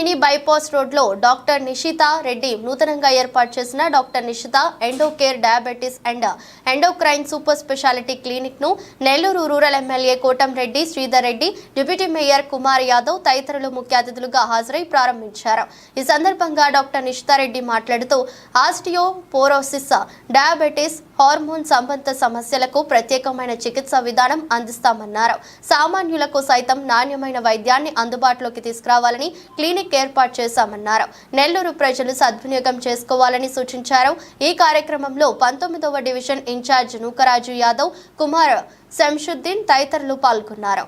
Mini bypass రోడ్లో doctor నిషిత రెడ్డి నూతనంగా ఏర్పాటు చేసిన doctor Nishitha Endocare diabetes and endocrine super speciality క్లినిక్ను Nellore rural MLA Kotamreddy Sridhar Reddy deputy mayor Kumar Yadav తదితరులు ముఖ్య అతిథులుగా హాజరై ప్రారంభించారు. ఈ సందర్భంగా డాక్టర్ నిషితారెడ్డి మాట్లాడుతూ ఆస్టియో పోరోసిస్ డయాబెటీస్ హార్మోన్ సంబంధ సమస్యలకు ప్రత్యేకమైన చికిత్స విధానం అందిస్తామన్నారు. సామాన్యులకు సైతం నాణ్యమైన వైద్యాన్ని అందుబాటులోకి తీసుకురావాలని క్లినిక్ ఏర్పాటు చేశామన్నారు. నెల్లూరు ప్రజలు సద్వినియోగం చేసుకోవాలని సూచించారు. ఈ కార్యక్రమంలో పంతొమ్మిదవ డివిజన్ ఇన్ఛార్జ్ నూకరాజు యాదవ్ కుమార్ శంషుద్దీన్ తదితరులు పాల్గొన్నారు.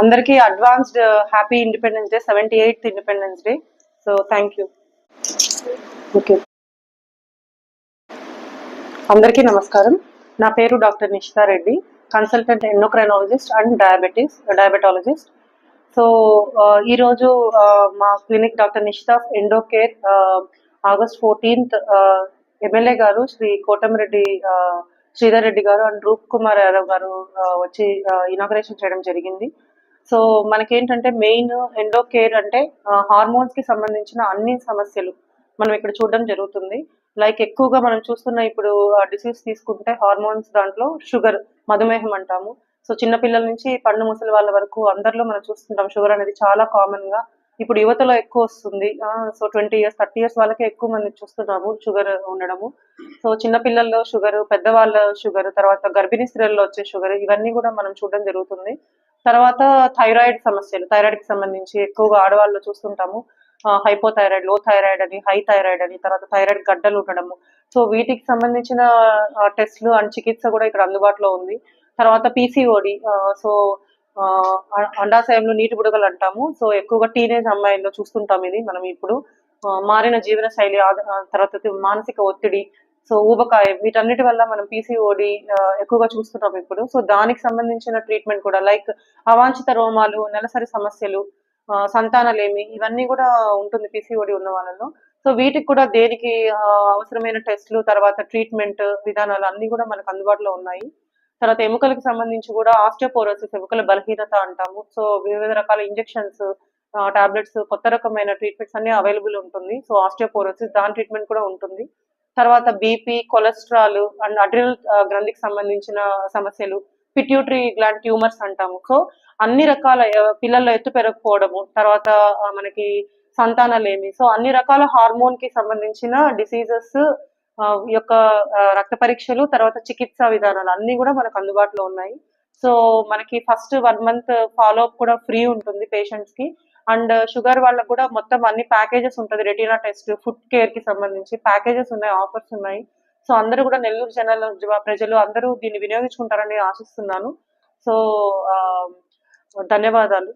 అందరికి advanced happy Independence Day seventy eighth Independence Day. So thank you. Okay. అందరికీ నమస్కారం. నా పేరు doctor Nishitha Reddy consultant endocrinologist and diabetes diabetologist. So ఈరోజు మా clinic doctor Nishitha Endocare August fourteenth MLA గారు శ్రీ కోటమిరెడ్డి శ్రీధర్ రెడ్డి గారు అండ్ రూప్ కుమార్ యాదవ్ గారు వచ్చి ఇనాగ్రేషన్ చేయడం జరిగింది. సో మనకేంటంటే మెయిన్ ఎండో కేర్ అంటే హార్మోన్స్కి సంబంధించిన అన్ని సమస్యలు మనం ఇక్కడ చూడడం జరుగుతుంది. లైక్ ఎక్కువగా మనం చూస్తున్న ఇప్పుడు డిసీజ్ తీసుకుంటే హార్మోన్స్ దాంట్లో షుగర్ మధుమేహం అంటాము. సో చిన్న పిల్లల నుంచి పండు ముసలి వాళ్ళ వరకు అందరిలో మనం చూస్తుంటాం షుగర్ అనేది చాలా కామన్గా ఇప్పుడు యువతలో ఎక్కువ వస్తుంది. So twenty years thirty years వాళ్ళకే ఎక్కువ మంది చూస్తున్నాము షుగర్ ఉండడము. సో చిన్న పిల్లల్లో షుగర్ పెద్దవాళ్ళ షుగర్ తర్వాత గర్భిణీ స్త్రీల్లో వచ్చే షుగర్ ఇవన్నీ కూడా మనం చూడడం జరుగుతుంది. తర్వాత థైరాయిడ్ సమస్యలు థైరాయిడ్కి సంబంధించి ఎక్కువగా ఆడవాళ్ళు చూస్తుంటాము. హైపోథైరాయిడ్లో థైరాయిడ్ అని హై థైరాయిడ్ అని తర్వాత థైరాయిడ్ గడ్డలు ఉండడము. సో వీటికి సంబంధించిన టెస్ట్లు అండ్ చికిత్స కూడా ఇక్కడ అందుబాటులో ఉంది. తర్వాత పీసీఓడి సో అండాశయంలో నీటి బుడగలు అంటాము సో ఎక్కువగా టీనేజ్ అమ్మాయిల్లో చూస్తుంటాం ఇది మనం ఇప్పుడు. మారిన జీవన శైలి తర్వాత మానసిక ఒత్తిడి సో ఊబకాయం వీటన్నిటి వల్ల మనం పీసీఓడి ఎక్కువగా చూస్తున్నాం ఇప్పుడు. సో దానికి సంబంధించిన ట్రీట్మెంట్ కూడా లైక్ అవాంఛిత రోమాలు నెలసరి సమస్యలు ఆ, సంతానలేమి ఇవన్నీ కూడా ఉంటుంది పీసీఓడి ఉన్న వాళ్ళలో సో వీటికి కూడా దేనికి అవసరమైన టెస్ట్లు తర్వాత ట్రీట్మెంట్ విధానాలు అన్ని కూడా మనకు అందుబాటులో ఉన్నాయి. తర్వాత ఎముకలకు సంబంధించి కూడా ఆస్టియోపోరోసిస్ ఎముకల బలహీనత అంటాము. సో వివిధ రకాల ఇంజెక్షన్స్ టాబ్లెట్స్ కొత్త రకమైన ట్రీట్మెంట్స్ అన్ని అవైలబుల్ ఉంటుంది. సో ఆస్టియోపోరోసిస్ దాని ట్రీట్మెంట్ కూడా ఉంటుంది. తర్వాత బీపీ కొలెస్ట్రాల్ అండ్ అడ్రినల్ గ్రంథికి సంబంధించిన సమస్యలు పిట్యూటరీ గ్లాండ్ ట్యూమర్స్ అంటాము. సో అన్ని రకాల పిల్లల్లో ఎత్తు పెరగకపోవడము తర్వాత మనకి సంతానలేమి. సో అన్ని రకాల హార్మోన్కి సంబంధించిన డిసీజెస్ యొక్క రక్త పరీక్షలు తర్వాత చికిత్సా విధానాలు అన్ని కూడా మనకు అందుబాటులో ఉన్నాయి. సో మనకి first one month follow up కూడా ఫ్రీ ఉంటుంది పేషెంట్స్కి అండ్ షుగర్ వాళ్ళకు కూడా మొత్తం అన్ని ప్యాకేజెస్ ఉంటుంది. రెటీనా టెస్ట్ ఫుడ్ కేర్కి సంబంధించి ప్యాకేజెస్ ఉన్నాయి ఆఫర్స్ ఉన్నాయి. సో అందరూ కూడా నెల్లూరు జనాల ప్రజలు అందరూ దీన్ని వినియోగించుకుంటారని ఆశిస్తున్నాను. సో ధన్యవాదాలు.